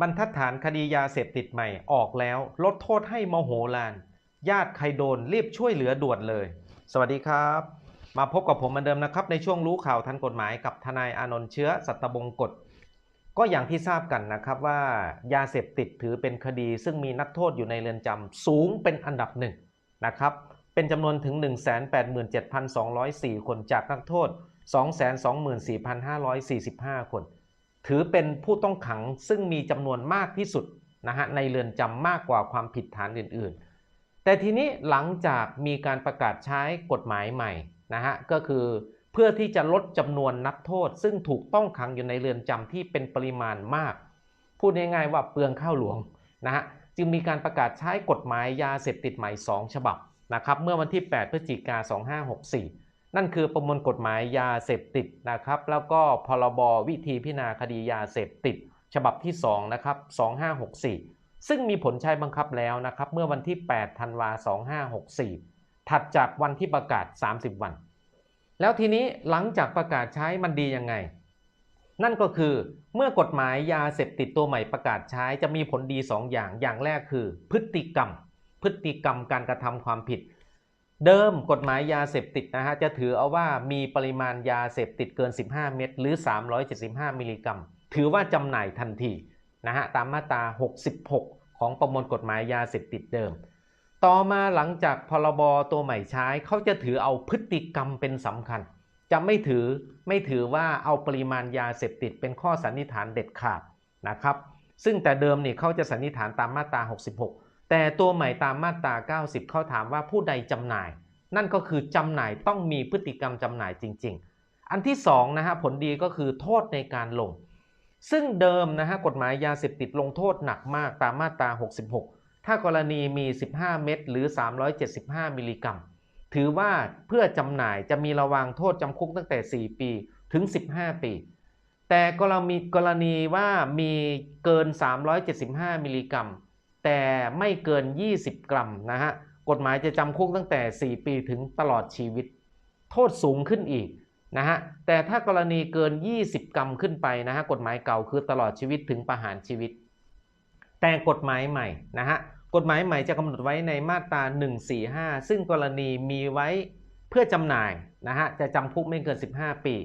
บรรทัดฐานคดียาเสพติดใหม่ออกแล้ว ลดโทษให้มโหฬารญาติใครโดนรีบช่วยเหลือด่วนเลย สวัสดีครับ มาพบกับผมเหมือนเดิมนะครับ ในช่วงรู้ข่าวทันกฎหมายกับทนายอานนท์เชื้อสัตบงกฎ ก็อย่างที่ทราบกันนะครับว่ายาเสพติดถือเป็นคดีซึ่งมีนักโทษอยู่ในเรือนจำสูงเป็นอันดับหนึ่งนะครับเป็นจำนวนถึง 187,204 คนจากนักโทษ 224,545 คน ถือเป็นผู้ต้องขังซึ่งมีจำนวนมากที่สุดนะฮะในเรือนจำมากกว่าความผิดฐานอื่น ๆ แต่ทีนี้หลังจากมีการประกาศใช้กฎหมายใหม่นะฮะก็คือเพื่อที่จะลดจำนวนนักโทษ ซึ่งถูกต้องขังอยู่ในเรือนจำที่เป็นปริมาณมาก พูดง่ายๆว่าเปลืองข้าวหลวงนะฮะจึงมีการประกาศใช้กฎหมายยาเสพติดใหม่ 2 ฉบับนะครับเมื่อวันที่ 8 พฤศจิกา2564 นั่นคือประมวลกฎหมายยาเสพติดนะครับ แล้วก็พรบวิธีพิจารณาคดียาเสพติด ฉบับที่2นะครับ2564 ซึ่งมีผลใช้บังคับแล้วนะครับ เมื่อวันที่ 8 ธันวา2564 ถัดจากวันที่ประกาศ 30 วัน แล้วทีนี้หลังจากประกาศใช้มันดียังไง นั่นก็คือเมื่อกฎหมายยาเสพติดตัวใหม่ประกาศใช้จะมีผลดี 2 อย่าง อย่างแรกคือ พฤติกรรม พฤติกรรมการกระทำความผิด เดิมกฎหมายยาเสพติดนะฮะจะถือเอาว่ามีปริมาณยาเสพติดเกิน 15 เม็ดหรือ 375 มิลลิกรัม ถือว่าจำหน่ายทันทีนะฮะตามมาตรา 66 ของประมวลกฎหมายยาเสพติดเดิม ต่อมาหลังจากพรบตัวใหม่ใช้เขาจะถือเอาพฤติกรรมเป็นสำคัญ จะไม่ถือไม่ถือว่าเอาปริมาณยาเสพติดเป็นข้อสันนิษฐานเด็ดขาดนะครับ ซึ่งแต่เดิมนี่เขาจะสันนิษฐานตามมาตรา 66 แต่ตัวใหม่ตามมาตรา 90 เขาถามว่าผู้ใดจำหน่าย นั่นก็คือจำหน่ายต้องมีพฤติกรรมจำหน่ายจริง ๆ อันที่2นะฮะผลดีก็คือโทษในการลง ซึ่งเดิมนะฮะกฎหมายยาเสพติดลงโทษหนักมากตามมาตรา 66 ถ้ากรณีมี 15 เม็ดหรือ 375 มิลลิกรัม ถือว่าเพื่อจำหน่ายจะมีระวางโทษจำคุกตั้งแต่ 4 ปีถึง 15 ปี แต่กรณีกรณีว่ามีเกิน 375 มิลลิกรัม แต่ไม่เกิน 20 กรัมนะฮะกฎหมายจะจำคุกตั้งแต่ 4 ปีถึงตลอดชีวิต โทษสูงขึ้นอีกนะฮะแต่ถ้ากรณีเกิน 20 กรัมขึ้นไปนะฮะกฎหมายเก่าคือตลอดชีวิตถึงประหารชีวิต แต่กฎหมายใหม่นะฮะกฎหมายใหม่จะกำหนดไว้ในมาตรา 145 ซึ่งกรณีมีไว้เพื่อจำหน่ายนะฮะจะจำคุกไม่เกิน 15 ปี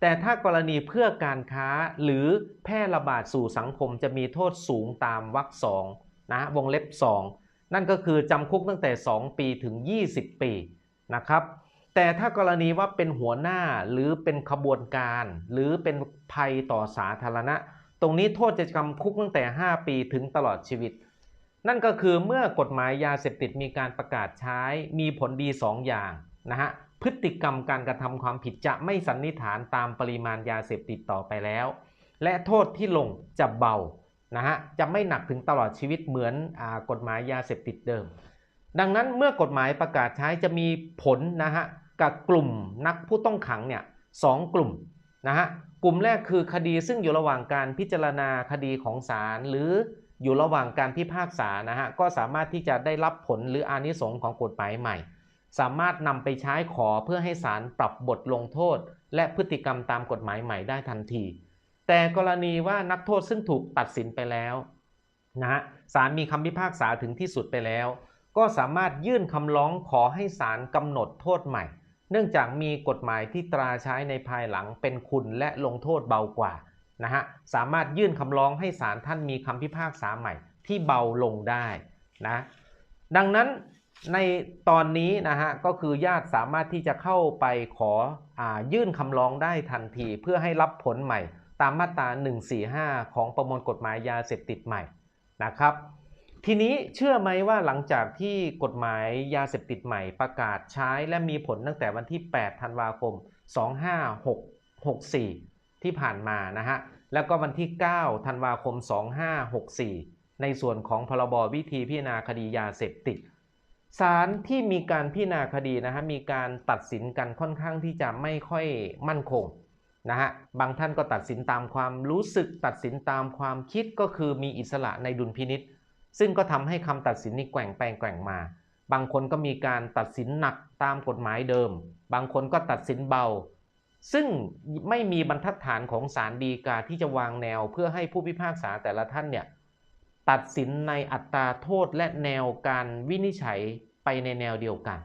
แต่ถ้ากรณีเพื่อการค้าหรือแพร่ระบาดสู่สังคมจะมีโทษสูงตามวรรคสอง นะฮะวงเล็บ 2 นั่นก็คือจำคุกตั้งแต่ 2 ปีถึง 20 ปีนะครับแต่ถ้ากรณีว่าเป็นหัวหน้าหรือเป็นขบวนการ หรือเป็นภัยต่อสาธารณะ ตรงนี้โทษจะจำคุกตั้งแต่ 5 ปีถึงตลอดชีวิต นั่นก็คือเมื่อกฎหมายยาเสพติดมีการประกาศใช้มีผลดี 2 อย่างนะฮะพฤติกรรมการกระทำความผิดจะไม่สันนิษฐานตามปริมาณยาเสพติดต่อไปแล้ว และโทษที่ลงจะเบา นะฮะจะไม่หนักถึงตลอดชีวิตเหมือนอกฎหมายยาเสพติดเดิม ดังนั้นเมื่อกฎหมายประกาศใช้จะมีผลนะฮะกับกลุ่มนักผู้ต้องขังเนี่ยสองกลุ่มนะฮะกลุ่มแรกคือคดีซึ่งอยู่ระหว่างการพิจารณาคดีของศาลหรืออยู่ระหว่างการพิพากษานะฮะก็สามารถที่จะได้รับผลหรืออานิสงส์ของกฎหมายใหม่ สามารถนำไปใช้ขอเพื่อให้ศาลปรับบทลงโทษ และพฤติกรรมตามกฎหมายใหม่ได้ทันที แต่กรณีว่านักโทษซึ่งถูกตัดสินไปแล้วนะฮะศาลมีคำพิพากษาถึงที่สุดไปแล้ว ก็สามารถยื่นคำร้องขอให้ศาลกำหนดโทษใหม่ เนื่องจากมีกฎหมายที่ตราใช้ในภายหลังเป็นคุณและลงโทษเบากว่านะฮะสามารถยื่นคำร้องให้ศาลท่านมีคำพิพากษาใหม่ที่เบาลงได้นะดังนั้นในตอนนี้นะฮะก็คือญาติสามารถที่จะเข้าไปขออยื่นคำร้องได้ทันที เพื่อให้รับผลใหม่ ตามมาตรา 145 ของประมวลกฎหมายยาเสพติดใหม่นะครับ ทีนี้เชื่อไหมว่าหลังจากที่กฎหมายยาเสพติดใหม่ประกาศใช้และมีผลตั้งแต่วันที่ 8 ธันวาคม 2564 ที่ผ่านมานะฮะ แล้วก็วันที่ 9 ธันวาคม 2564 ในส่วนของพรบวิธีพิจารณาคดียาเสพติดศาลที่มีการพิจารณาคดีนะฮะมีการตัดสินกันค่อนข้างที่จะไม่ค่อยมั่นคง นะฮะบางท่านก็ตัดสินตามความรู้สึกตัดสินตามความคิดก็คือมีอิสระในดุลพินิษซึ่งก็ทำให้คำตัดสินนี้แกว่งไปแกว่งมา บางคนก็มีการตัดสินหนักตามกฎหมายเดิม บางคนก็ตัดสินเบา ซึ่งไม่มีบรรทัดฐานของศาลฎีกาที่จะวางแนว เพื่อให้ผู้พิพากษาแต่ละท่านเนี่ยตัดสินในอัตราโทษและแนวการวินิจฉัยไปในแนวเดียวกัน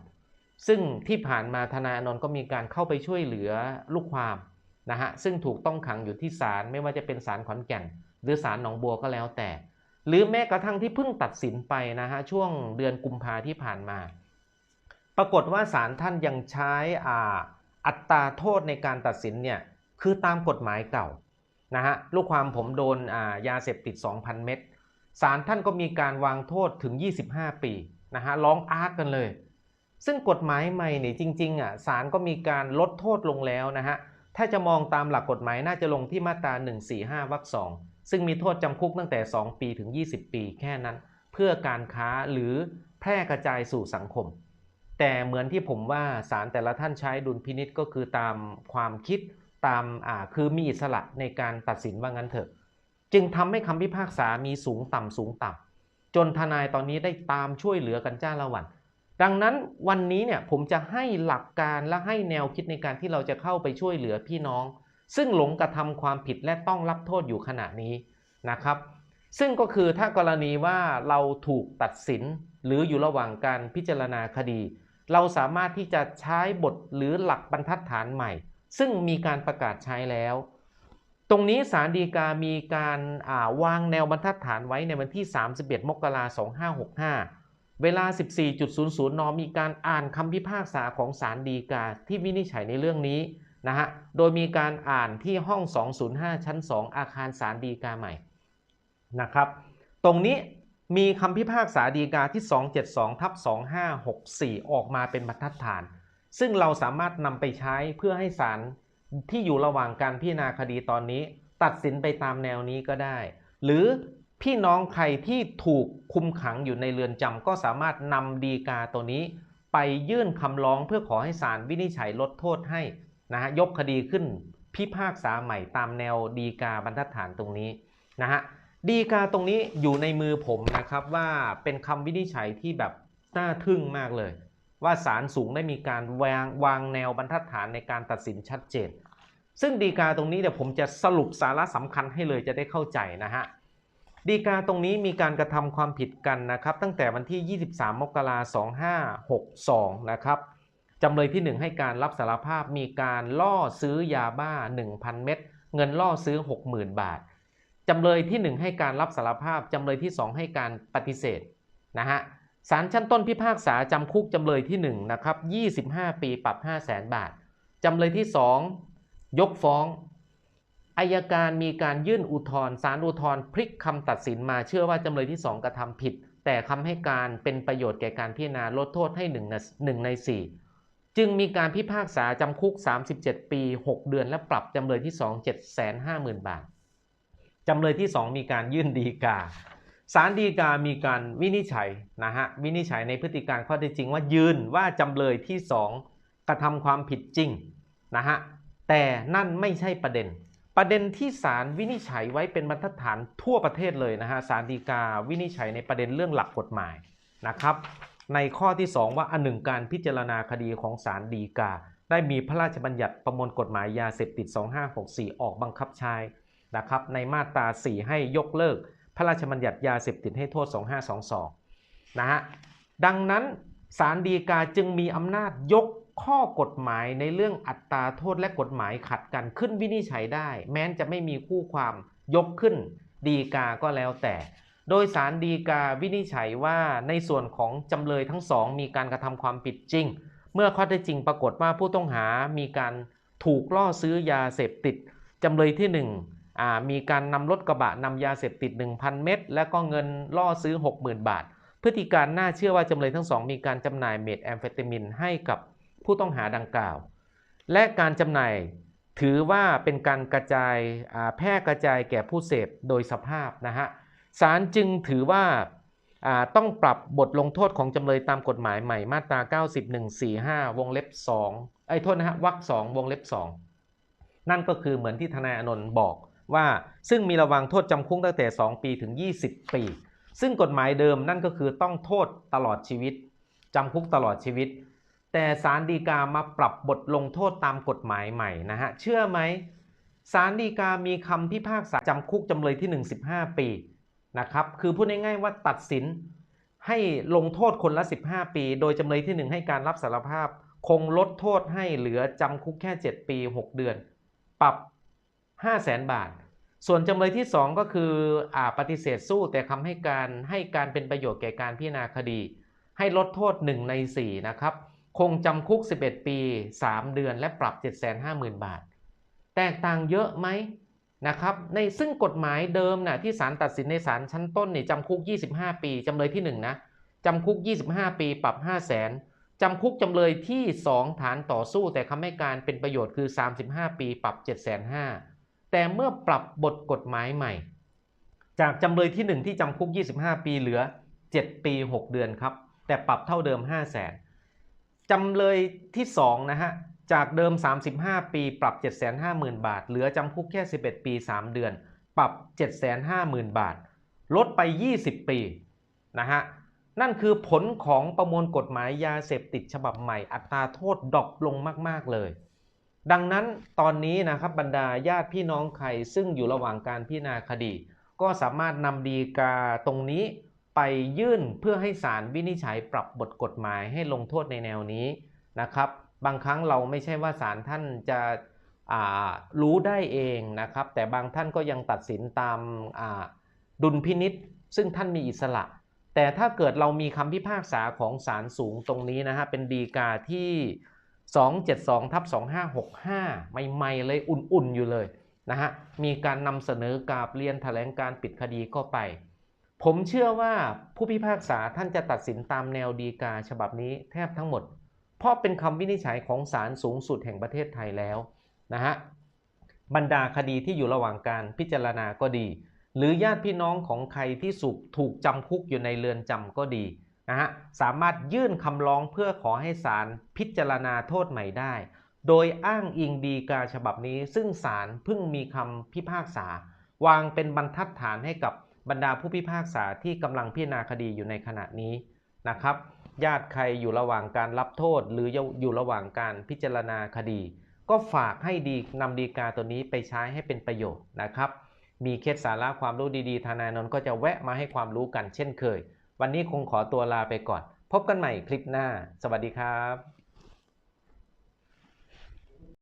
ซึ่งที่ผ่านมาธนาอนนท์ก็มีการเข้าไปช่วยเหลือลูกความ นะฮะซึ่งถูกต้องขังอยู่ที่ศาลไม่ว่าจะเป็นศาลขอนแก่น หรือศาลหนองบัวก็แล้วแต่ หรือแม้กระทั่งที่เพิ่งตัดสินไปนะฮะช่วงเดือนกุมภาที่ผ่านมา ปรากฏว่าศาลท่านยังใช้อ่าอัตราโทษในการตัดสินเนี่ยคือตามกฎหมายเก่านะฮะลูกความผมโดนอ่ายาเสพติด 2,000 เม็ดศาลท่านก็มีการวางโทษถึง 25 ปีนะฮะร้องอาร์กันเลย ซึ่งกฎหมายใหม่นี่จริงๆอะศาลก็มีการลดโทษลงแล้วนะฮะ ถ้าจะมองตามหลักกฎหมายน่าจะลงที่มาตรา 145 วรรคสองซึ่งมีโทษจำคุกตั้งแต่ 2 ปีถึง 20 ปีแค่นั้น เพื่อการค้าหรือแพร่กระจายสู่สังคม แต่เหมือนที่ผมว่าศาลแต่ละท่านใช้ดุลพินิษก็คือตามความคิดตามอ่าคือมีอิสระในการตัดสินว่างั้นเถอะ จึงทำให้คำพิพากษามีสูงต่ำสูงต่ำจนทนายตอนนี้ได้ตามช่วยเหลือกันจ้าละวัน ดังนั้นวันนี้เนี่ยผมจะให้หลักการและให้แนวคิดในการที่เราจะเข้าไปช่วยเหลือพี่น้อง ซึ่งหลงกระทำความผิดและต้องรับโทษอยู่ขณะนี้นะครับ ซึ่งก็คือถ้ากรณีว่าเราถูกตัดสินหรืออยู่ระหว่างการพิจารณาคดี เราสามารถที่จะใช้บทหรือหลักบรรทัดฐานใหม่ ซึ่งมีการประกาศใช้แล้ว ตรงนี้ศาลฎีกามีการวางแนวบรรทัดฐานไว้ในวันที่ 31 มกราคม 2565 เวลา 14.00 น มีการอ่านคำพิพากษาของศาลฎีกาที่วินิจฉัยในเรื่องนี้นะฮะ โดยมีการอ่านที่ห้อง 205 ชั้น 2 อาคารศาลฎีกาใหม่นะครับ ตรงนี้มีคำพิพากษาฎีกาที่ 272ทับ2564 ออกมาเป็นบรรทัดฐาน ซึ่งเราสามารถนำไปใช้เพื่อให้ศาลที่อยู่ระหว่างการพิจารณาคดีตอนนี้ ตัดสินไปตามแนวนี้ก็ได้ หรือ พี่น้องใครที่ถูกคุมขังอยู่ในเรือนจำก็สามารถนำดีกาตัวนี้ ไปยื่นคำร้องเพื่อขอให้ศาลวินิจฉัยลดโทษให้นะฮะยกคดีขึ้นพิพากษาใหม่ตามแนวดีกาบรรทัดฐานตรงนี้นะฮะดีกาตรงนี้อยู่ในมือผมนะครับว่าเป็นคำวินิจฉัยที่แบบน่าทึ่งมากเลย ว่าศาลสูงได้มีการวางวางแนวบรรทัดฐานในการตัดสินชัดเจน ซึ่งดีกาตรงนี้เดี๋ยวผมจะสรุปสาระสำคัญให้เลยจะได้เข้าใจนะฮะ ดีกาตรงนี้มีการกระทำความผิดกันนะครับ ตั้งแต่วันที่ 23 มกราคม 2562 นะครับจำเลยที่ 1 ให้การรับสารภาพมีการล่อซื้อยาบ้า 1,000 เม็ดเงินล่อซื้อ 60,000 บาทจำเลยที่ 1 ให้การรับสารภาพจำเลยที่ 2 ให้การปฏิเสธนะฮะศาลชั้นต้นพิพากษาจำคุกจำเลยที่1นะครับ25 ปีปรับ 5 0 0แสนบาทจำเลยที่ 2 ยกฟ้อง อายการมีการยื่นอุทธรณ์ศาลอุทธรณ์พลิกคำตัดสินมาเชื่อว่าจำเลยที่ 2 กระทำผิด แต่คำให้การเป็นประโยชน์แก่การพิจารณาลดโทษให้1ใน1ใน 4 จึงมีการพิพากษาจำคุก 37 ปี 6 เดือน และปรับจำเลยที่ 2 750,000 บาทจำเลยที่ 2 มีการยื่นดีกาศาลดีกามีการวินิจฉัยนะฮะวินิจฉัยในพฤติการข้อเท็จจริงว่ายืนว่าจำเลยที่ 2 กระทำความผิดจริงนะฮะแต่นั่นไม่ใช่ประเด็น ประเด็นที่ศาลวินิจฉัยไว้เป็นบรรทัดฐานทั่วประเทศเลยนะฮะศาลฎีกาวินิจฉัยในประเด็นเรื่องหลักกฎหมายนะครับในข้อที่ 2 ว่าอันหนึ่งการพิจารณาคดีของศาลฎีกา ได้มีพระราชบัญญัติประมวลกฎหมายยาเสพติด 2564 ออกบังคับใช้นะครับในมาตรา 4 ให้ยกเลิก พระราชบัญญัติยาเสพติดให้โทษ 2522 นะฮะดังนั้นศาลฎีกาจึงมีอำนาจยก ข้อกฎหมายในเรื่องอัตราโทษและกฎหมายขัดกันขึ้นวินิจฉัยได้ แม้นจะไม่มีคู่ความยกขึ้นดีกาก็แล้วแต่ โดยสารดีกาวินิจฉัยว่าในส่วนของจำเลยทั้งสองมีการกระทำความผิดจริง เมื่อข้อเท็จจริงปรากฏว่าผู้ต้องหามีการถูกล่อซื้อยาเสพติดจำเลยที่ 1 มีการนำรถกระบะนำยาเสพติด 1,000 เม็ดและก็เงินล่อซื้อ 60,000 บาท พฤติการน่าเชื่อว่าจำเลยทั้งสองมีการจำหน่ายเมทแอมเฟตามินให้กับ ผู้ต้องหาดังกล่าว และการจำหน่ายถือว่าเป็นการกระจายแพร่กระจายแก่ผู้เสพโดยสภาพนะฮะศาลจึงถือว่าต้องปรับบทลงโทษของจำเลยตามกฎหมายใหม่มาตรา 90145 วงเล็บ2ไอ้โทษนะฮะวรรค2วงเล็บ 2 นั่นก็คือเหมือนที่ทนายอนนท์บอกว่าซึ่งมีระวังโทษจำคุกตั้งแต่ 2 ปีถึง 20 ปี ซึ่งกฎหมายเดิมนั่นก็คือต้องโทษตลอดชีวิตจำคุกตลอดชีวิต แต่ศาลฎีกามาปรับบทลงโทษตามกฎหมายใหม่นะฮะ เชื่อไหมศาลฎีกามีคำพิพากษาจำคุกจำเลยที่ 1 15 ปีนะครับ คือพูดง่ายๆว่าตัดสินให้ลงโทษคนละ 15 ปี โดยจำเลยที่ 1 ให้การรับสารภาพ คงลดโทษให้เหลือจำคุกแค่ 7 ปี 6 เดือน ปรับ 5 0 0แสนบาท ส่วนจำเลยที่ 2 ก็คืออาปฏิเสธสู้แต่คำให้การให้การเป็นประโยชน์แก่การพิจารณาคดี ให้ลดโทษ 1 ใน 4 นะครับ คงจำคุก 11 ปี 3 เดือนและปรับ 750,000 บาท แตกต่างเยอะไหมนะครับในซึ่งกฎหมายเดิมนะที่ศาลตัดสินในศาลชั้นต้นเนี่ยจำคุก 25 ปีจำเลยที่ 1 นะจำคุก 25 ปีปรับ 5 0 0แสนจำคุกจำเลยที่ 2 ฐานต่อสู้แต่คำให้การเป็นประโยชน์คือ 35 ปีปรับ 7 5 0 0 0แต่เมื่อปรับบทกฎหมายใหม่ จากจำเลยที่ 1 ที่จำคุก 25 ปีเหลือ 7 ปี 6 เดือนครับ แต่ปรับเท่าเดิม 5 0 0 0 0 0 จำเลยที่2นะฮะจากเดิม 35 ปี ปรับ 750,000 บาท เหลือจำคุกแค่ 11 ปี 3 เดือน ปรับ 750,000 บาท ลดไป 20 ปีนะฮะนั่นคือผลของประมวลกฎหมายยาเสพติดฉบับใหม่ อัตราโทษดรอปลงมาก ๆ เลย ดังนั้นตอนนี้นะครับบรรดาญาติพี่น้องใครซึ่งอยู่ระหว่างการพิจารณาคดี ก็สามารถนำดีกาตรงนี้ ไปยื่นเพื่อให้ศาลวินิจฉัยปรับบทกฎหมายให้ลงโทษในแนวนี้นะครับ บางครั้งเราไม่ใช่ว่าศาลท่านจะรู้ได้เองนะครับ แต่บางท่านก็ยังตัดสินตามาดุลพินิษซึ่งท่านมีอิสระ แต่ถ้าเกิดเรามีคำพิพากษาของศาลสูงตรงนี้นะฮะเป็นดีกาที่ 272ทับ2565 ใหม่ๆเลยอุ่นๆอยู่เลยนะฮะมีการนำเสนอกาบเรียนแถลงการปิดคดีก็ไป ผมเชื่อว่าผู้พิพากษาท่านจะตัดสินตามแนวดีกาฉบับนี้แทบทั้งหมด เพราะเป็นคำวินิจฉัยของศาลสูงสุดแห่งประเทศไทยแล้วนะฮะบรรดาคดีที่อยู่ระหว่างการพิจารณาก็ดี หรือญาติพี่น้องของใครที่สุกถูกจำคุกอยู่ในเรือนจำก็ดีนะฮะสามารถยื่นคำร้องเพื่อขอให้ศาลพิจารณาโทษใหม่ได้ โดยอ้างอิงดีกาฉบับนี้ ซึ่งศาลเพิ่งมีคำพิพากษา วางเป็นบรรทัดฐานให้กับ บรรดาผู้พิพากษาที่กำลังพิจารณาคดีอยู่ในขณะนี้นะครับ ญาติใครอยู่ระหว่างการรับโทษ หรืออยู่ระหว่างการพิจารณาคดี ก็ฝากให้ดีนำดีกาตัวนี้ไปใช้ให้เป็นประโยชน์นะครับ มีเคล็ดสาระความรู้ดีๆทนายนนท์ก็จะแวะมาให้ความรู้กันเช่นเคย วันนี้คงขอตัวลาไปก่อน พบกันใหม่คลิปหน้า สวัสดีครับ